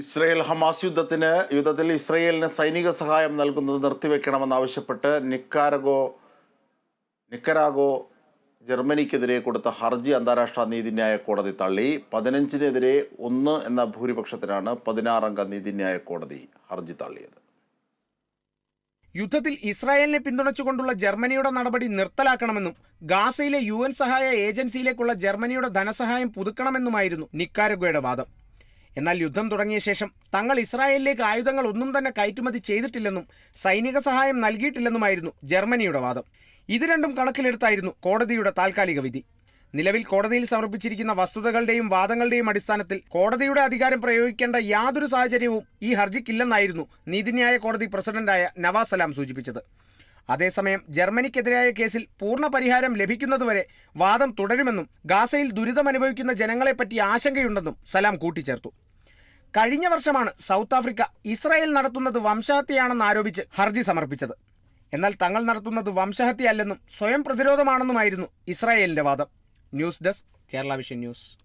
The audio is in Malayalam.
ഇസ്രയേൽ ഹമാസ് യുദ്ധത്തിന് യുദ്ധത്തിൽ ഇസ്രയേലിന് സൈനിക സഹായം നൽകുന്നത് നിർത്തിവെക്കണമെന്നാവശ്യപ്പെട്ട് നിക്കാരഗോ നിക്കരാഗോ ജർമ്മനിക്കെതിരെ കൊടുത്ത ഹർജി അന്താരാഷ്ട്ര നീതിന്യായ കോടതി തള്ളി. പതിനഞ്ചിനെതിരെ ഒന്ന് എന്ന ഭൂരിപക്ഷത്തിനാണ് പതിനാറംഗ നീതിന്യായ കോടതി ഹർജി തള്ളിയത്. യുദ്ധത്തിൽ ഇസ്രായേലിനെ പിന്തുണച്ചുകൊണ്ടുള്ള ജർമ്മനിയുടെ നടപടി നിർത്തലാക്കണമെന്നും ഗാസയിലെ യു സഹായ ഏജൻസിയിലേക്കുള്ള ജർമ്മനിയുടെ ധനസഹായം പുതുക്കണമെന്നുമായിരുന്നു നിക്കാരഗോയുടെ വാദം. എന്നാൽ യുദ്ധം തുടങ്ങിയ ശേഷം തങ്ങൾ ഇസ്രായേലിലേക്ക് ആയുധങ്ങൾ ഒന്നും തന്നെ കയറ്റുമതി ചെയ്തിട്ടില്ലെന്നും സൈനിക സഹായം നൽകിയിട്ടില്ലെന്നുമായിരുന്നു ജർമ്മനിയുടെ വാദം. ഇത് രണ്ടും കണക്കിലെടുത്തായിരുന്നു കോടതിയുടെ താൽക്കാലിക വിധി. നിലവിൽ കോടതിയിൽ സമർപ്പിച്ചിരിക്കുന്ന വസ്തുതകളുടെയും വാദങ്ങളുടെയും അടിസ്ഥാനത്തിൽ കോടതിയുടെ അധികാരം പ്രയോഗിക്കേണ്ട യാതൊരു സാഹചര്യവും ഈ ഹർജിക്കില്ലെന്നായിരുന്നു നീതിന്യായ കോടതി പ്രസിഡന്റായ നവാസ് സലാം സൂചിപ്പിച്ചത്. അതേസമയം ജർമ്മനിക്കെതിരായ കേസിൽ പൂർണ പരിഹാരം ലഭിക്കുന്നതുവരെ വാദം തുടരുമെന്നും ഗാസയിൽ ദുരിതമനുഭവിക്കുന്ന ജനങ്ങളെപ്പറ്റി ആശങ്കയുണ്ടെന്നും സലാം കൂട്ടിച്ചേർത്തു. കഴിഞ്ഞ വർഷമാണ് സൗത്ത് ആഫ്രിക്ക ഇസ്രായേൽ നടത്തുന്നത് വംശഹത്യയാണെന്ന് ആരോപിച്ച് ഹർജി സമർപ്പിച്ചത്. എന്നാൽ തങ്ങൾ നടത്തുന്നത് വംശഹത്യയല്ലെന്നും സ്വയം പ്രതിരോധമാണെന്നുമായിരുന്നു ഇസ്രായേലിന്റെ വാദം. News desk Kerala vision news.